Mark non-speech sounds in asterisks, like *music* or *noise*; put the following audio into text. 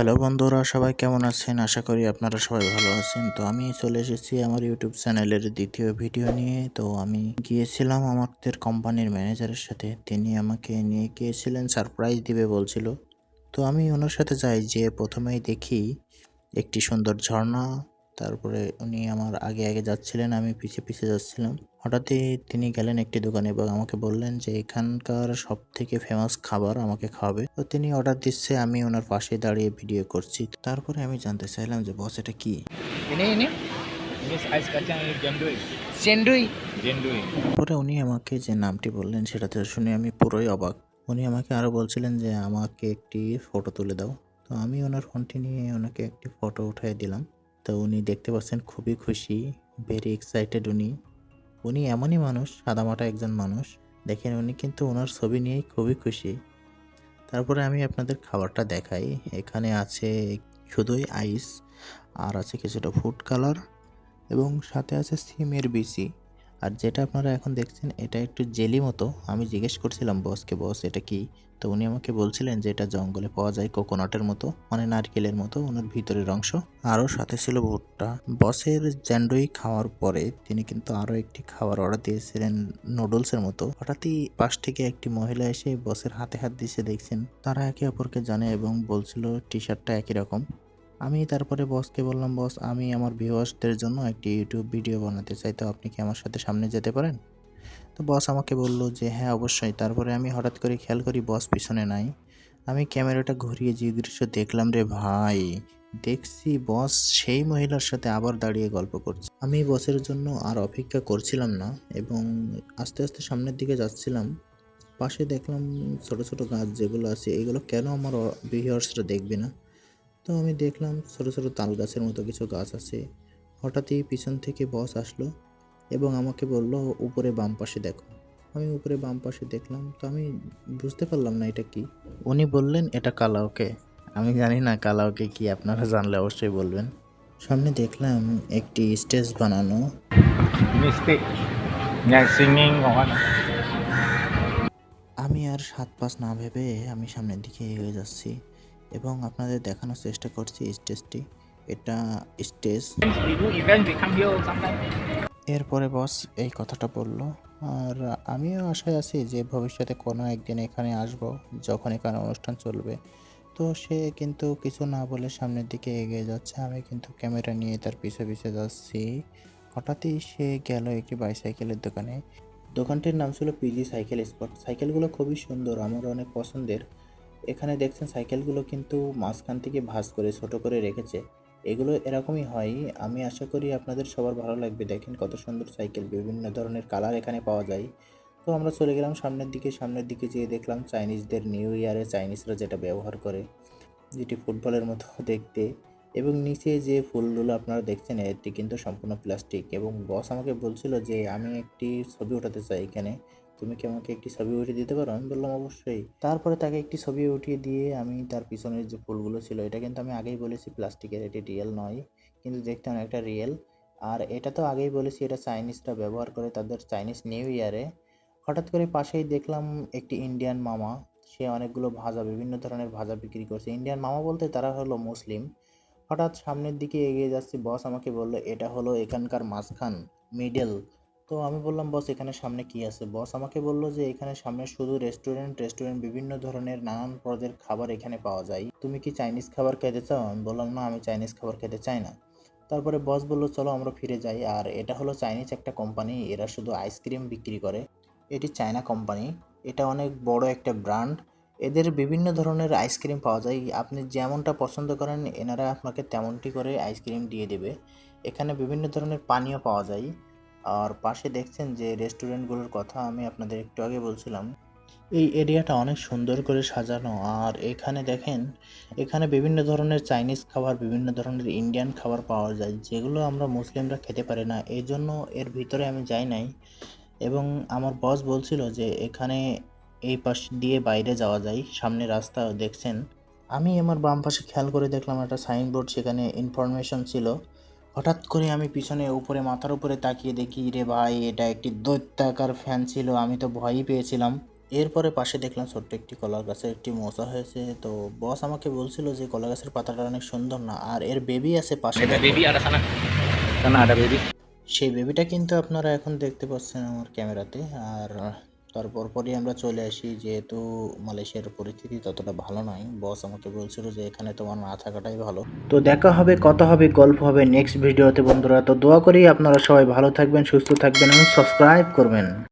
Hello বন্ধুরা, সবাই কেমন আছেন? আশা করি আপনারা সবাই ভালো আছেন। তো আমি চলে এসেছি আমার ইউটিউব চ্যানেলের দ্বিতীয় ভিডিও নিয়ে। তো আমি গিয়েছিলাম আমাদের কোম্পানির ম্যানেজারের সাথে। তিনি আমাকে নিয়ে গিয়েছিলেন সারপ্রাইজ দিবে বলছিল। তো আমি ওনার সাথে যাই যে প্রথমেই দেখি একটি সুন্দর ঝর্ণা। তারপরে উনি আমার আগে আগে যাচ্ছিলেন, আমি পিছে পিছে যাচ্ছিলাম। হঠাৎই তিনি গেলেন একটি দোকানে এবং আমাকে বললেন যে এখানকার সব থেকে ফেমাস খাবার আমাকে খাওয়াবে। তো তিনি অর্ডার দিচ্ছে আমি ওনার পাশে দাঁড়িয়ে ভিডিও করছি। তারপরে আমি জানতে চাইলাম যে বস এটা কি? Jandui. পরে উনি আমাকে যে নামটি বললেন সেটাতে শুনে আমি পুরোই অবাক। উনি আমাকে আরও বলছিলেন যে আমাকে একটি ফটো তুলে দাও। তো আমি ওনার ফোনটি নিয়ে ওনাকে একটি ফটো উঠিয়ে দিলাম। তো উনি দেখতে পাচ্ছেন খুবই খুশি ভেরি এক্সাইটেড উনি। উনি এমনই মানুষ, সাদামাটা একজন মানুষ। দেখেন, উনি কিন্তু ওনার ছবি নিয়েই খুবই খুশি। তারপরে আমি আপনাদের খাবারটা দেখাই। এখানে আছে শুধুই আইস, আর আছে কিছুটা ফুড কালার এবং সাথে আছে সিমের বিচি। আর যেটা আপনারা এখন দেখছেন, এটা একটু জেলি মতো। আমি জিজ্ঞেস করছিলাম বসকে, বস, এটা কি? তো উনি আমাকে বলছিলেন যে, এটা জঙ্গলে পাওয়া যায় কোকোনাটের মতো মানে নারকেলের মতো, ওনার ভিতরের অংশ। আরও সাথে ছিল ভুট্টা। বসের জ্যান্ডই খাওয়ার পরে তিনি কিন্তু আরও একটি খাবার অর্ডার দিয়েছিলেন নুডলসের মতো। হঠাৎই পাশ থেকে একটি মহিলা এসে বসের হাতে হাত দিয়েছে, দেখছেন। তারা একে অপরকে জানে এবং বলছিল টি শার্টটা একই রকম। আমি তারপরে বসকে বললাম, বস, আমি আমার ভিউয়ার্সদের জন্য একটি ইউটিউব ভিডিও বানাতে চাই, তো আপনি কি আমার সাথে সামনে যেতে পারেন? তো বস আমাকে বলল যে হ্যাঁ অবশ্যই। তারপরে আমি হঠাৎ করে খেয়াল করি বস পিছনে নাই। আমি ক্যামেরাটা ঘুরিয়ে যে দৃশ্য দেখলাম রে ভাই, দেখছি বস সেই মহিলার সাথে আবার দাঁড়িয়ে গল্প করছে। আমি বসের জন্য আর অপেক্ষা করছিলাম না এবং আস্তে আস্তে সামনের দিকে যাচ্ছিলাম। পাশে দেখলাম ছোট ছোট গাছ যেগুলো আছে, এগুলো কেন আমার ভিউয়ার্সরা দেখবে না? তো আমি দেখলাম ছোটো ছোটো তাল গাছের মতো কিছু গাছ আছে। হঠাৎই পিছন থেকে বস আসলো এবং আমাকে বলল, উপরে বাম পাশে দেখো। আমি উপরে বাম পাশে দেখলাম, তো আমি বুঝতে পারলাম না এটা কি। উনি বললেন, এটা কালাওকে। আমি জানি না কালাওকে কি, আপনারা জানলে অবশ্যই বলবেন। সামনে দেখলাম একটি স্টেজ বানানো. আমি আর সাত পাঁচ না ভেবে আমি সামনের দিকে এগিয়ে যাচ্ছি। এবং আপনাদের দেখানোর চেষ্টা করছি স্টেজটি। এটা স্টেজ. এরপরে বস এই কথাটা বলল, আর আমিও আশায় আছি যে ভবিষ্যতে কোনো একদিন এখানে আসব, যখন এখানে অনুষ্ঠান চলবে। তো সে কিন্তু কিছু না বলে সামনের দিকে এগিয়ে যাচ্ছে। আমি কিন্তু ক্যামেরা নিয়ে তার পিছে পিছে যাচ্ছি। হঠাৎই সে গেল একটি বাইসাইকেলের দোকানে। দোকানটির নাম ছিল পিজি সাইকেল স্পট সাইকেলগুলো খুবই সুন্দর, আমার অনেক পছন্দের। এখানে দেখছেন সাইকেলগুলো কিন্তু মাঝখান থেকে ভাঁজ করে, ছোট করে রেখেছে। এগুলো এরকমই হয়। আমি আশা করি আপনাদের সবার ভালো লাগবে। দেখেন কত সুন্দর সাইকেল, বিভিন্ন ধরনের কালার এখানে পাওয়া যায়। তো আমরা চলে গেলাম সামনের দিকে। সামনের দিকে যেয়ে দেখলাম চাইনিজদের নিউ ইয়ারে চাইনিজরা যেটা ব্যবহার করে, যেটি ফুটবলের মতো *laughs* দেখতে। এবং নিচে যে ফুলগুলো আপনারা দেখছেন, এটি কিন্তু সম্পূর্ণ প্লাস্টিক। এবং বস আমাকে বলছিল যে, আমি একটি ছবি ওঠাতে চাই এখানে। তুমি কি আমাকে একটি ছবি উঠিয়ে দিতে পারো? আমি বললাম, অবশ্যই। তারপরে তাকে একটি ছবি উঠিয়ে দিয়ে আমি তার পিছনের যে ফুলগুলো ছিল, এটা কিন্তু আমি আগেই বলেছি, প্লাস্টিকের এটি রিয়েল নয়। কিন্তু দেখতে অনেকটা রিয়েল আর এটা তো আগেই বলেছি, এটা চাইনিজরা ব্যবহার করে তাদের চাইনিজ নিউ ইয়ারে হঠাৎ করে পাশেই দেখলাম একটি ইন্ডিয়ান মামা। সে অনেকগুলো ভাজা, বিভিন্ন ধরনের ভাজা বিক্রি করছে। ইন্ডিয়ান মামা বলতে তারা হলো মুসলিম। হঠাৎ সামনের দিকে এগিয়ে যাচ্ছি, বস আমাকে বলল, এটা হলো এখানকার মাঝখান মিডল তো আমি বললাম, বস, এখানে সামনে কি আছে? বস আমাকে বলল যে, এখানে সামনে শুধু রেস্টুরেন্ট রেস্টুরেন্ট বিভিন্ন ধরনের নানান পদের খাবার এখানে পাওয়া যায়। তুমি কি চাইনিজ খাবার খেতে চাও? আমি বললাম, না, আমি চাইনিজ খাবার খেতে চাই না। তারপরে বস বলল, চলো, আমরা ফিরে যাই। আর এটা হলো চাইনিজ একটা কোম্পানি, এরা শুধু আইসক্রিম বিক্রি করে। এটি চায়না কোম্পানি। এটা অনেক বড় একটা ব্র্যান্ড। এদের বিভিন্ন ধরনের আইসক্রিম পাওয়া যায়। আপনি যেমনটা পছন্দ করেন, এনারা আপনাকে তেমনটি করে আইসক্রিম দিয়ে দেবে। এখানে বিভিন্ন ধরনের পানীয় পাওয়া যায়। আর পাশে দেখছেন যে রেস্টুরেন্টগুলোর কথা আমি আপনাদের একটু আগে বলছিলাম। এই এরিয়াটা অনেক সুন্দর করে সাজানো আর এখানে দেখেন, এখানে বিভিন্ন ধরনের চাইনিজ খাবার, বিভিন্ন ধরনের ইন্ডিয়ান খাবার পাওয়া যায়, যেগুলো আমরা মুসলিমরা খেতে পারি না। এই জন্য এর ভিতরে আমি যাই নাই এবং আমার বস বলছিল যে এখানে এই পাশ দিয়ে বাইরে যাওয়া যায়, সামনে রাস্তা দেখছেন। আমি আমার বাম পাশে খেয়াল করে দেখলাম একটা সাইনবোর্ড, সেখানে ইনফরমেশন ছিল। হঠাৎ করে আমি পিছনে উপরে মাথার উপরে তাকিয়ে দেখি রে ভাই এটা একটি দৈত্যাকার ফ্যান ছিল আমি তো ভয়ই পেয়েছিলাম। এরপরে পাশে দেখলাম ছোট্ট একটি কলা গাছের একটি মোচা হয়েছে। তো বস আমাকে বলছিল যে কলা গাছের পাতাটা অনেক সুন্দর না আর এর বেবি আছে পাশে। baby. সেই বেবিটা কিন্তু আপনারা এখন দেখতে পাচ্ছেন আমার ক্যামেরাতে আর তারপর পরই আমরা চলে আসি, যেহেতু মালয়েশিয়ার পরিস্থিতি ততটা ভালো নয়। বস আমাকে বলছিল যে এখানে তোমার না থাকাটাই ভালো। তো দেখা হবে, কথা হবে, গল্প হবে নেক্সট ভিডিওতে বন্ধুরা। তো দোয়া করি আপনারা সবাই ভালো থাকবেন, সুস্থ থাকবেন এবং সাবস্ক্রাইব করবেন।